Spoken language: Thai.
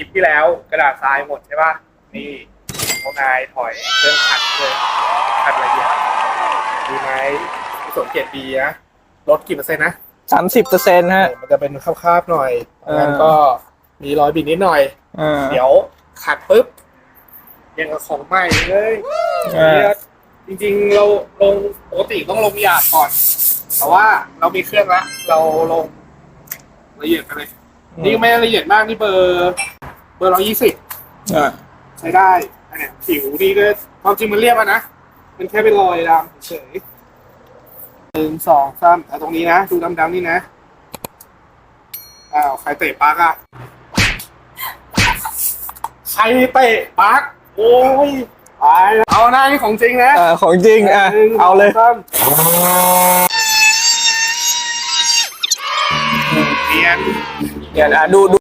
ลิปที่แล้วกระดาษทรายหมดใช่ป่ะ นี่พวกนายถอยเครื่องขัดเลยขัดละเอียดดีไหมสนเกียรติดีนะลดกี่เปอร์เซ็นต์นะสามสิบเปอร์เซ็นต์ฮะ มันจะเป็นคราบๆหน่อยเอองั้นก็มีรอยบิดนิดหน่อยอ่าเดี๋ยวขัดปุ๊บยังกับของใหม่เลยอ่าเนี่ยจริงๆเราลงปกติต้องลงหยาบก่อน แต่ว่าเรามีเครื่องละเราลงละเอียดไปเลย นี่ไม่ละเอียดมากนี่เบอร์เบอร์ร้อยี่สิบอ่าใช้ได้อันเนี้ยผิวนี่ก็ความจริงมันเรียบอะนะ มันแค่เป็นรอยดำเฉยหนึ่งสองสามเอาตรงนี้นะ ดูดำๆนี่นะ อ้าว ใครเตะปลั๊กอะใครเตะปลั๊กโอ้ยตายแล้วเอาหน้านี่ของจริงนะอ่าของจริงอะหนึ่งเอาเลยสงสามเปลี่ยน เดี๋ยวอะดูดู